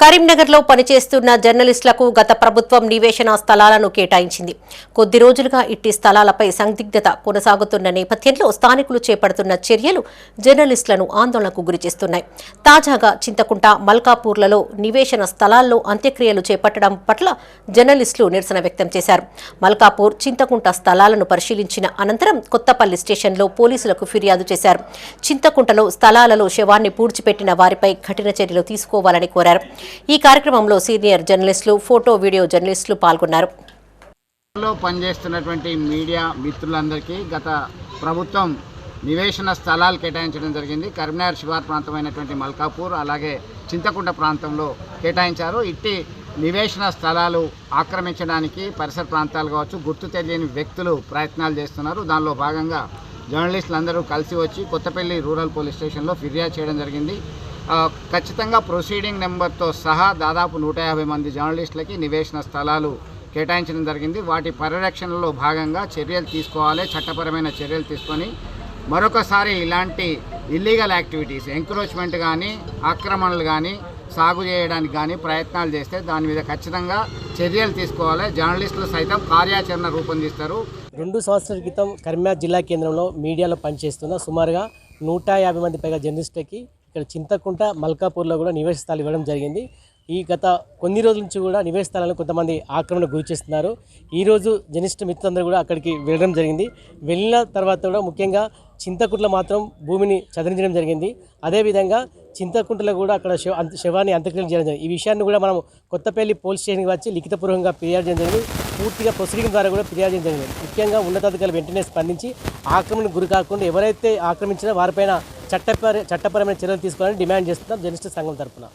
కరీంనగర్లో పనిచేస్తున్న జర్నలిస్టులకు గత ప్రభుత్వం నివేశన స్థలాలను కేటాయించింది. కొద్ది రోజులుగా ఇట్టి స్థలాలపై సందిగ్ధత కొనసాగుతున్న నేపథ్యంలో స్థానికులు చేపడుతున్న చర్యలు జర్నలిస్టులను ఆందోళనకు గురిచేస్తున్నాయి తాజాగా చింతకుంట మల్కాపూర్లలో నివేశన స్థలాల్లో అంత్యక్రియలు చేపట్టడం పట్ల జర్నలిస్టులు నిరసన వ్యక్తం చేశారు. మల్కాపూర్ చింతకుంట స్థలాలను పరిశీలించిన అనంతరం కొత్తపల్లి స్టేషన్లో పోలీసులకు ఫిర్యాదు చేశారు. చింతకుంటలో స్థలాలలో శవాన్ని పూడ్చిపెట్టిన వారిపై కఠిన చర్యలు తీసుకోవాలని కోరారు. ఈ కార్యక్రమంలో సీనియర్ జర్నలిస్టులు ఫోటో వీడియో జర్నలిస్టులు పాల్గొన్నారు. లో పనిచేస్తున్నటువంటి మీడియా మిత్రులందరికీ గత ప్రభుత్వం నివేశన స్థలాలు కేటాయించడం జరిగింది. కరీంనగర్ శివార్ ప్రాంతమైనటువంటి మల్కాపూర్ అలాగే చింతకుంట ప్రాంతంలో కేటాయించారు. ఇట్టి నివేశన స్థలాలు ఆక్రమించడానికి పరిసర ప్రాంతాలు కావచ్చు గుర్తు తెలియని వ్యక్తులు ప్రయత్నాలు చేస్తున్నారు. దానిలో భాగంగా జర్నలిస్టులందరూ కలిసి వచ్చి కొత్తపల్లి రూరల్ పోలీస్ స్టేషన్లో ఫిర్యాదు చేయడం జరిగింది. ఖచ్చితంగా ప్రొసీడింగ్ నెంబర్తో సహా దాదాపు నూట యాభై మంది జర్నలిస్టులకి నివేశన స్థలాలు కేటాయించడం జరిగింది. వాటి పరిరక్షణలో భాగంగా చర్యలు తీసుకోవాలి. చట్టపరమైన చర్యలు తీసుకొని మరొకసారి ఇలాంటి ఇల్లీగల్ యాక్టివిటీస్ ఎంక్రోచ్మెంట్ కానీ ఆక్రమణలు కానీ సాగు చేయడానికి కానీ ప్రయత్నాలు చేస్తే దాని మీద ఖచ్చితంగా చర్యలు తీసుకోవాలి. జర్నలిస్టులు సైతం కార్యాచరణ రూపొందిస్తారు. రెండు సంవత్సరాల క్రితం కరీంనగర్ జిల్లా కేంద్రంలో మీడియాలో పనిచేస్తున్న సుమారుగా నూట యాభై మంది పైగా జర్నలిస్టులకి ఇక్కడ చింతకుంట మల్కాపూర్లో కూడా నివేశ స్థలాలు ఇవ్వడం జరిగింది. ఈ గత కొన్ని రోజుల నుంచి కూడా నివేశ స్థలాలను కొంతమంది ఆక్రమణ గురి చేస్తున్నారు. ఈరోజు జర్నలిస్ట్ మిత్రులందరూ కూడా అక్కడికి వెళ్ళడం జరిగింది. వెళ్ళిన తర్వాత కూడా ముఖ్యంగా చింతకుంటలో మాత్రం భూమిని చదివించడం జరిగింది. అదేవిధంగా చింతకుంటలో కూడా అక్కడ శవాన్ని అంత్యక్రియలు చేయడం జరిగింది. ఈ విషయాన్ని కూడా మనం కొత్తపల్లి పోలీస్ స్టేషన్కి వచ్చి లిఖితపూర్వకంగా ఫిర్యాదు చేయడం జరిగింది. పూర్తిగా ప్రొసీడింగ్ ద్వారా కూడా ఫిర్యాదు చేయడం జరిగింది. ముఖ్యంగా ఉన్నతాధికారులు వెంటనే స్పందించి ఆక్రమణకు గురి కాకుండా ఎవరైతే ఆక్రమించినా వారిపైన చట్టపర చట్టపరమైన చర్యలు తీసుకోవాలని డిమాండ్ చేస్తున్నాం జర్నలిస్ట్ సంఘం తరపున.